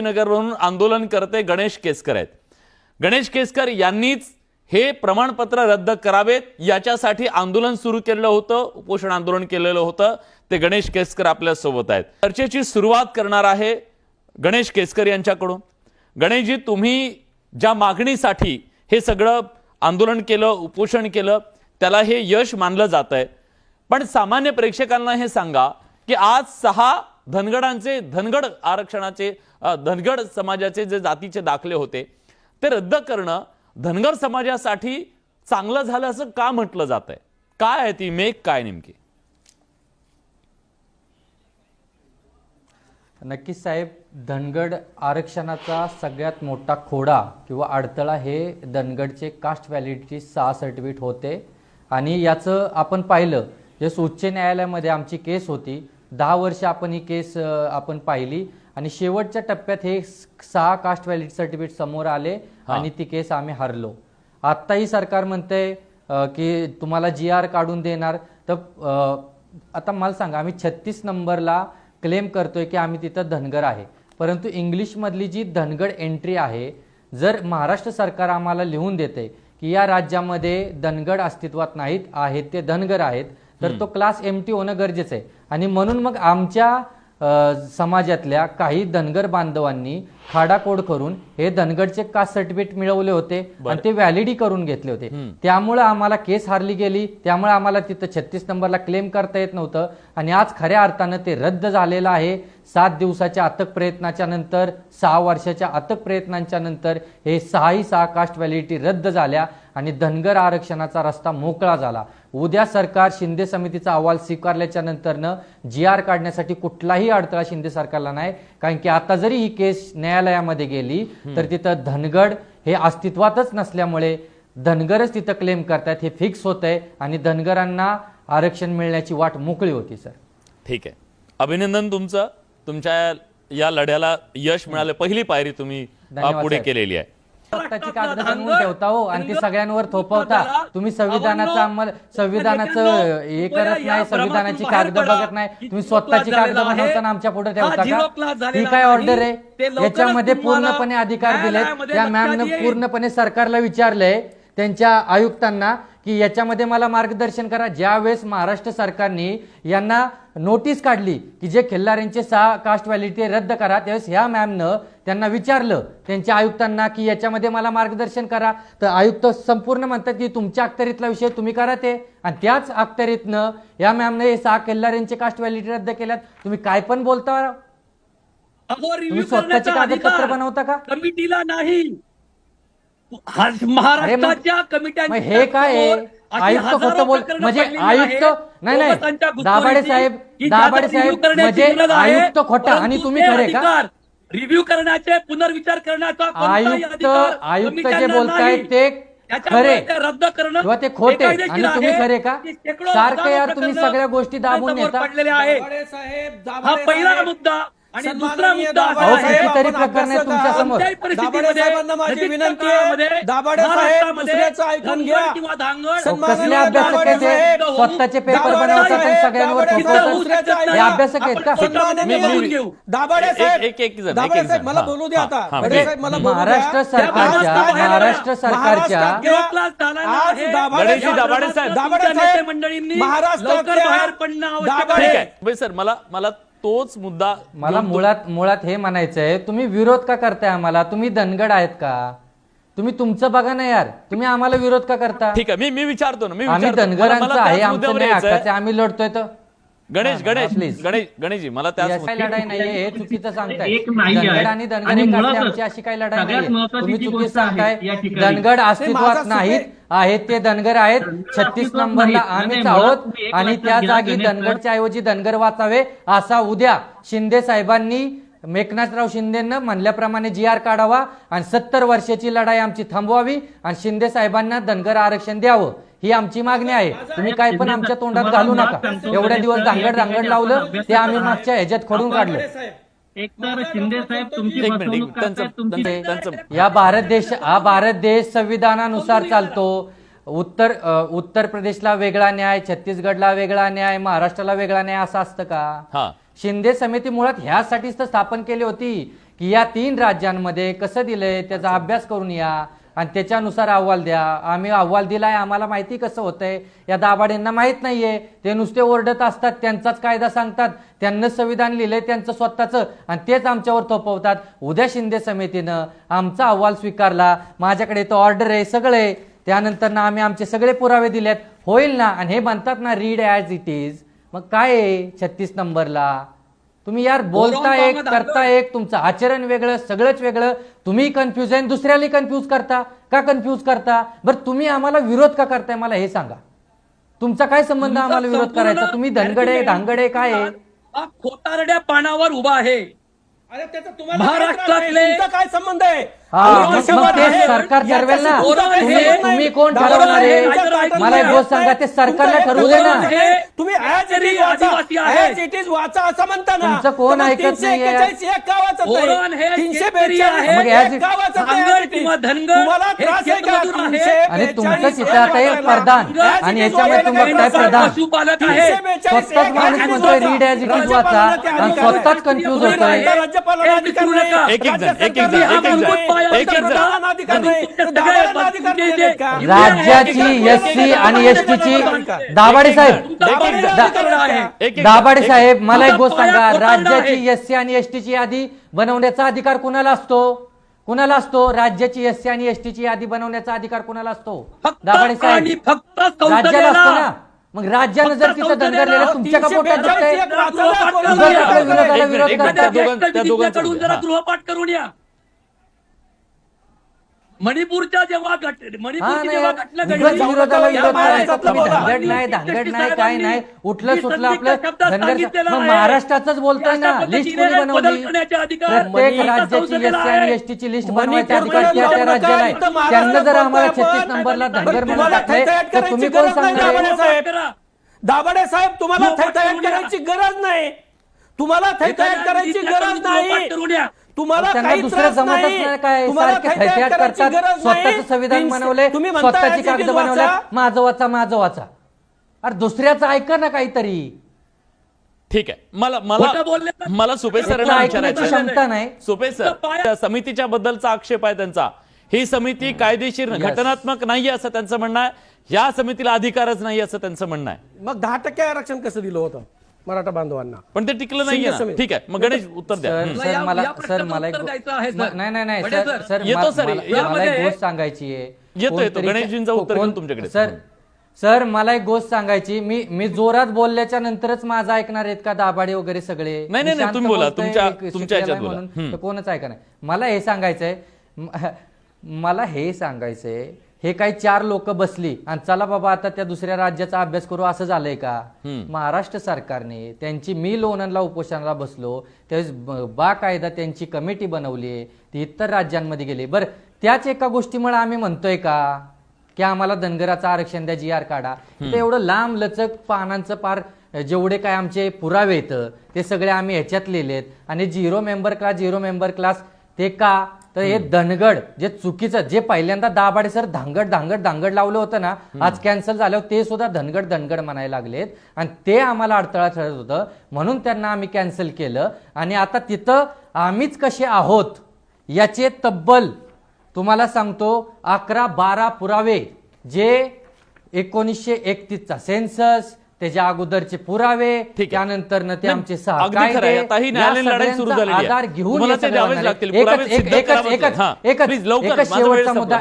नगरवरून आंदोलन करते गणेश केसकर आहेत. गणेश केसकर यांनीच हे प्रमाणपत्र रद्द करावेत याच्यासाठी आंदोलन सुरू केलेलं होतं उपोषण आंदोलन केलेलं होतं ते गणेश केसकर आपल्यासोबत आहेत. चर्चेची सुरुवात करणार आहे गणेश केसकर यांच्याकडून. गणेशजी तुम्ही ज्या मागणीसाठी हे सगळं आंदोलन केलं उपोषण केलं त्याला हे यश मानलं जात आहे. पण सामान्य प्रेक्षकांना हे सांगा की आज सहा धनगडांचे धनगड आरक्षणाचे धनगड समाजाचे जे जातीचे दाखले होते ते रद्द करणं धनगर समाजासाठी चांगलं झालं असं का म्हटलं जात आहे काय आहे ती मेक काय नेमकी? नक्कीच साहेब धनगड आरक्षणाचा सगळ्यात मोठा खोडा किंवा अडथळा हे धनगडचे कास्ट व्हॅलिडिटी सहा सर्टिफिकेट होते. आणि याचं आपण पाहिलं जस उच्च न्यायालयामध्ये आमची केस होती दहा वर्ष आपण ही केस आपण पाहिली. आणि शेवटच्या टप्प्यात हे सहा कास्ट व्हॅलिडिटी सर्टिफिकेट समोर आले आणि ती केस आम्ही हरलो. आत्ताही सरकार म्हणते की तुम्हाला जी आर काढून देणार. तर आता मला सांगा आम्ही छत्तीस नंबरला क्लेम करतोय की आम्ही तिथं धनगर आहे. परंतु इंग्लिशमधली जी धनगड एंट्री आहे जर महाराष्ट्र सरकार आम्हाला लिहून देते की या राज्यामध्ये धनगड अस्तित्वात नाहीत आहेत ते धनगर आहेत तर तो क्लास एम टी होणं गरजेचं आहे. आणि म्हणून मग आमच्या समाजातल्या काही धनगर बांधवांनी खाडाकोड करून हे धनगडचे कास्ट सर्टिफिकेट मिळवले होते आणि ते व्हॅलिडी करून घेतले होते. त्यामुळे आम्हाला केस हारली गेली. त्यामुळे आम्हाला तिथं छत्तीस नंबरला क्लेम करता येत नव्हतं. आणि आज खऱ्या अर्थानं ते रद्द झालेलं आहे. सात दिवसाच्या अथक प्रयत्नाच्या नंतर सहा वर्षाच्या अथक प्रयत्नांच्या नंतर हे सहाही सहा कास्ट व्हॅलिडिटी रद्द झाल्या आणि धनगर आरक्षणाचा रस्ता मोकळा झाला. उद्या सरकार शिंदे समितीचा अहवाल स्वीकारल्याच्या नंतरनं जी आर काढण्यासाठी कुठलाही अडथळा शिंदे सरकारला नाही. कारण की आता जरी ही केस न्यायालयामध्ये गेली तर तिथं धनगड हे अस्तित्वातच नसल्यामुळे धनगरच तिथं क्लेम करतायत हे फिक्स होत आहे आणि धनगरांना आरक्षण मिळण्याची वाट मोकळी होती सर ठीक आहे. अभिनंदन तुमचं. तुमच्या या लढ्याला यश मिळालं. पहिली पायरी तुम्ही पुढे. केलेली आहे. स्वतःची कागद बनवून ठेवता हो आणि ती सगळ्यांवर थोपवता. तुम्ही संविधानाचं अंमल संविधानाचं हे करत नाही संविधानाची कागद बघत नाही. तुम्ही स्वतःची कागद बनवताना आमच्या पुढे ठेवता का? ही काय ऑर्डर आहे? याच्यामध्ये पूर्णपणे अधिकार दिलेत. त्या मॅमनं पूर्णपणे सरकारला विचारलंय. त्यांच्या आयुक्तांना की याच्यामध्ये मला मार्गदर्शन करा. ज्यावेळेस महाराष्ट्र सरकारने यांना नोटीस काढली की जे खिल्लारींचे सहा कास्ट व्हॅलिडिटी रद्द करा त्यावेळेस ह्या मॅमनं त्यांना विचारलं त्यांच्या आयुक्तांना की याच्यामध्ये मला मार्गदर्शन करा. तर आयुक्त संपूर्ण म्हणतात की तुमच्या अखत्यारीतला विषय तुम्ही करा ते. आणि त्याच अखत्यारीतनं या मॅमनं हे सहा खिल्लारींचे कास्ट व्हॅलिडिटी रद्द केल्यात. तुम्ही काय पण बोलता? स्वतःचे कागदपत्र बनवता का? कमिटीला नाही. महाराष्ट्राच्या कमिट्यांच्या मग हे काय? आयुक्त खोटं बोल म्हणजे आयुक्त. नाही नाही. दाभाडे साहेब दाभाडे साहेब म्हणजे आयुक्त खोटा. आणि तुम्ही खरे का? रिव्ह्यू करण्याचे पुनर्विचार करण्याचा आयुक्त आयुक्त जे बोलतायत नाही. ते खरे. रद्द करणं किंवा ते खोटे. आणि तुम्ही. खरे का? सारखं यार तुम्ही सगळ्या गोष्टी दाबून पडलेले आहे हा पहिला मुद्दा. आणि दुसरा मुद्दा कितीतरी प्रकरणं तुमच्या. समोर. कसले अभ्यासक आहेत हे? स्वतःचे पेपर बनवतात आणि सगळ्यांवर हे. अभ्यासक आहेत का? मला हा, बोलू द्या हा, आता हा, बडे म्हणजे साहेब मला बोलू द्या. महाराष्ट्र सरकारच्या महाराष्ट्र- महाराष्ट्र सरकारच्या मंडळींनी लवकर बाहेर पडणं आवश्यक आहे सर मला मला तोच मुद्दा मला मुळात मुळात हे म्हणायचंय तुम्ही विरोध का करताय आम्हाला? तुम्ही धनगड आहेत का? तुम्ही तुमचं बघा ना यार. तुम्ही आम्हाला विरोध का करता? ठीक आहे मी मी विचारतो ना मी आम्ही विचारतो. मला- धनगरांचं मला आहे त्याच आमचं मुद्द्यावर नाही यायचंय. हक्काचे आम्ही लढतोय तर? गणेश हा, गणेश please. गणेश गणेशजी मला अशी काही लढाई नाहीये हे चुकीचं सांगताय एक नाही आहे. धनगड आणि धनगर आणि मुळातच अशी काही लढाई सगळ्यात महत्त्वाची तुम्ही जी चुकीचं गोष्ट आहे सांगताय या ठिकाणी. धनगड अस्तित्वात नाहीत आहेत ते धनगर आहेत छत्तीस अस्तित्वात नंबरला नाहीत. आम्हीच नाही, आहोत मुळात तुम्ही एक आणि लक्षात त्या घ्या, जागी गणेश सर. धनगडच्या ऐवजी धनगर वाचावे असा उद्या शिंदे साहेबांनी एकनाथराव शिंदेनं म्हणल्याप्रमाणे जी आर काढावा आणि सत्तर वर्षाची लढाई आमची थांबवावी आणि शिंदे साहेबांना धनगर आरक्षण द्यावं ही आमची मागणी आहे. तुम्ही काय पण आमच्या तोंडात घालू नका. एवढ्या दिवस धांगड धांगड लावलं ते आम्ही मागच्या ह्याच्यात खोडून काढलं. एक तर शिंदे साहेब तुमची या भारत देश हा भारत देश संविधानानुसार चालतो. उत्तर उत्तर प्रदेशला वेगळा न्याय छत्तीसगडला वेगळा न्याय महाराष्ट्राला वेगळा न्याय असं असतं का? हा. शिंदे समिती मुळात ह्यासाठीच तर स्थापन केली होती की या तीन राज्यांमध्ये कसं दिलंय त्याचा अभ्यास करून या. आणि त्याच्यानुसार अहवाल द्या. आम्ही अहवाल दिलाय आम्हाला माहिती कसं होतंय? या दाभाडेंना माहीत नाहीये. ते नुसते ओरडत असतात त्यांचाच कायदा सांगतात. त्यांना संविधान लिहिलंय त्यांचं स्वतःचं. आणि तेच आमच्यावर थोपवतात. उद्या शिंदे समितीनं आमचा अहवाल स्वीकारला. माझ्याकडे तो ऑर्डर आहे सगळं. आहे त्यानंतर ना आम्ही आमचे सगळे पुरावे दिलेत. होईल ना? आणि हे म्हणतात ना रीड ॲज इट इज मग काय आहे? छत्तीस नंबरला. तुम्ही यार बोलता एक करता एक तुमचं आचरण वेगळं सगळंच वेगळं. तुम्ही कन्फ्यूज आहे दुसऱ्याला कन्फ्यूज करता. का कन्फ्यूज करता? बरं तुम्ही आम्हाला विरोध का करताय मला हे सांगा. तुमचा काय संबंध आम्हाला विरोध करायचा? तुम्ही धनगडे धांगडे काय खोटारड्या पानावर उभा आहे. अरे त्याचा तुम्हाला महाराष्ट्रातले- काय त्रास आहे? तुमचा काय संबंध आहे हा, आम्ही मग- कशावर मग ते आहे? सरकार याच्याशी ठरवेल ना. काही तुम्ही- कोण ठरवणार आहे? मला एक गोष्ट सांगा, ते? सरकारला ठरवू दे ना. आहे. तुम्ही ऍज इट इज वाचा आहे. इट इज वाचा असं म्हणता ना तुमचं कोण तर मग ऐकत 341 नाहीये? एक का वाचत धोरण नाही हे तीनशे शेतकरी आहे. मग किंवा धनगर हे आणि तुमचं चित्र आता वाचायला. प्रधान. आणि याच्यामध्ये तुम्ही बघताय. प्रधान? स्वतःच माणूस म्हणतोय. रीड ॲज इट इज वाचा आणि. स्वतःच कन्फ्यूज होतोय. हे? राज्याची एस सी आणि एस ची दाभाडे साहेब. दाभाडेंना दा- अधिकार आहे. एक- एक- दाभाडे एक- साहेब मला एक गोष्ट सांगा. राज्याची आहे. एस सी आणि एस ची यादी बनवण्याचा अधिकार कुणाला असतो कुणाला असतो? राज्याची एस सी आणि एस ची यादी बनवण्याचा अधिकार कुणाला असतो? फक्त दाभाडे आणि साहेब फक्त राज्याला असतो ना? मग राज्यानं जर तिथं संसदेला. धनगर लिहिलं तुमच्या का पोटात दुखतंय? वाचायला कोणाला उगाच अधिकार आपल्या मणिपूरच्या जेव्हा घट मणिपूरची नाही जेव्हा यार. घटना उगाच घडली विरोधाला या विरोध करायचा महाराष्ट्रातला तुम्ही बोला. धनगड नाही आणि धांगड जस्टिस नाही काय नाही उठलं सुटलं आपलं धनगर मग. महाराष्ट्रातच बोलतोय ना लिस्ट कोणी बनवली प्रत्येक राज्याची एस आणि. एस ची लिस्ट मणिपूर बनवायचा अधिकार त्या त्या जाऊ नका, राज्याला आहे त्यांना जर आम्हाला छत्तीस. नंबरला धनगर म्हणून तुम्हाला टाकलंय थैथयाट तर करायची तुम्ही कोण गरज नाही, सांगणार दाभाडे? साहेब. करा. दाभाडे साहेब तुम्हाला गृहपाठ थैथयाट करून या. करायची गरज नाही तुम्हाला थैथयाट करायची गरज नाही. तुम्हाला काही जमतच नाही. नाही काय सारखे करतात स्वतःचं नाही. संविधान बनवले स्वतःची कागद बनवल्या वाचा. माझं वाचा माझं वाचा. अरे दुसऱ्याचं ऐका ना काहीतरी. ठीक आहे. मला मला मला सुपे सरांना ऐकण्याची विचारायचं. क्षमता नाही. सुपे सर त्या समितीच्या बद्दलचा आक्षेप आहे त्यांचा. ही समिती कायदेशीर घटनात्मक नाहीये असं त्यांचं म्हणणं आहे. या समितीला अधिकारच नाही असं त्यांचं म्हणणं आहे. मग दहा टक्के आरक्षण कसं दिलं होतं? मराठा बांधवांना पण ते टिकलं नाहीये शिंदे ना समिती. ठीक आहे मग गणेश उत्तर द्या सर हम्म. सर या- मला या सर प्रश्नाचं मला एक उत्तर गो- द्यायचं आहे, सर. नाही नाही नाही म्हणजे सर सर, सर येतो सर, मला- एक यामध्ये- गोष्ट सांगायची आहे येतो, येतो. कोणतरी- गणेशजींचं उत्तर कोण- घेऊन तुमच्याकडे. सर सर मला एक गोष्ट सांगायची मी मी जोरात बोलल्याच्या नंतरच माझं ऐकणार आहेत का दाभाडे वगैरे सगळे नाही, मी नाही, शांत तुम्ही बोला. बोलतोय, तुमच्या- एक तुमच्या शिकलेला ह्याच्यात आहे बोला. म्हणून हम्म. तर कोणच ऐकणार मला हे सांगायचंय म- मला हे सांगायचंय हे काही चार लोक बसली आणि चला बाबा आता त्या दुसऱ्या राज्याचा अभ्यास करू असं झालंय का? महाराष्ट्र सरकारने त्यांची मी लोणंदला उपोषणाला बसलो त्यावेळेस ब- बाकायदा त्यांची कमिटी बनवली ती इतर राज्यांमध्ये गेली. बरं त्याच एका गोष्टीमुळे आम्ही म्हणतोय का? की आम्हाला धनगराचं आरक्षण द्या जी आर काढा. तर एवढं लांब लचक पानांचं पार जेवढे काय आमचे पुरावे येतं ते सगळे आम्ही ह्याच्यात लिहिलेत. आणि zero member class zero member class ते का? तर हे धनगड जे चुकीचं जे पहिल्यांदा दाभाडे सर धांगड धांगड धांगड लावलं होतं ना आज कॅन्सल झाल्यावर ते सुद्धा धनगड धनगड म्हणायला लागलेत. आणि ते आम्हाला अडथळा ठरत होतं. म्हणून त्यांना आम्ही कॅन्सल केलं. आणि आता तिथं आम्हीच कसे आहोत याचे तब्बल तुम्हाला सांगतो अकरा बारा पुरावे जे एकोणीसशे एकतीसचा सेन्सस त्याच्या अगोदरचे पुरावे. त्यानंतर ते नाही, आमचे. आधार घेऊन ते. एकच- शेवटचा मुद्दा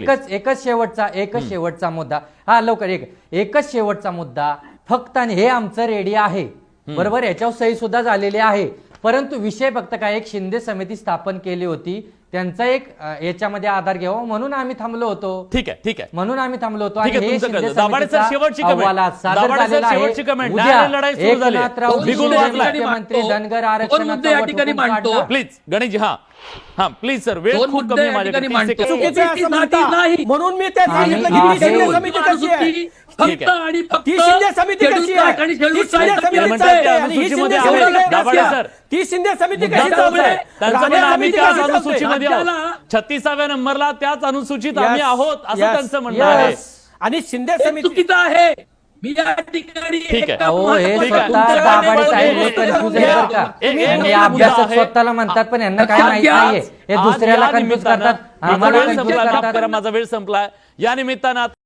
एकच एकच शेवटचा एकच शेवटचा मुद्दा हा लवकर एक एकच शेवटचा मुद्दा फक्त आणि हे आमचं रेडी आहे. बरोबर? याच्यावर सही सुद्धा झालेली आहे. परंतु विषय फक्त काय? एक शिंदे समिती स्थापन केली होती. त्यांचा एक याच्यामध्ये आधार घ्यावा म्हणून आम्ही थांबलो होतो ठीक आहे ठीक आहे म्हणून आम्ही थांबलो होतो आणि हे शिंदे समितीचा शेवटची सादर झालेला आहे. उद्या. एकनाथराव. मुख्यमंत्री धनगर आरक्षणाचा वटहुकूम. काढला. प्लीज गणेशजी हा हा प्लीज सर वेळ खूप कमी आहे या माझ्याकडे ठिकाणी तीस मांडतो. सेकंद. चुकीचं आहे असं म्हणता. नाही. म्हणून मी ते सांगितलं आणि की ती शिंदे. समिती कशी आहे ठीक फक्त आहे. आणि फक्त ती शिंदे समिती schedule कशी कास्ट आणि आहे schedule ती शिंदे कास्ट समिती म्हणतात चालते त्या आणि ही अनुसूचीमध्ये शिंदे आहे. समिती दाभाडे कशी आहे? सर. ती शिंदे समिती मुद्दा कशी तोच आहे. चालते त्यांचं राणे म्हणणं आम्ही समिती त्याच कशी चालते? अनुसूचीमध्ये आहोत राज्याला- छत्तीसाव्या नंबरला त्याच अनुसूचित Yes, आम्ही आहोत असं yes, त्यांचं म्हणणं आहे Yes. आणि शिंदे हे समिती चुकीचं आहे मी या ठिकाणी ठीक आहे. एका अहो हे. स्वतः साहेब. हे कन्फ्युज आहे बरं का अभ्यासक आहे. स्वतःला म्हणतात पण यांना काय माहीत नाहीये हे आज दुसऱ्याला या कन्फ्युज निमित्तानं- करतात माझा आम्हाला वेळ कन्फ्युज संपला माफ करतात करा माझा वेळ संपलाय या निमित्तानं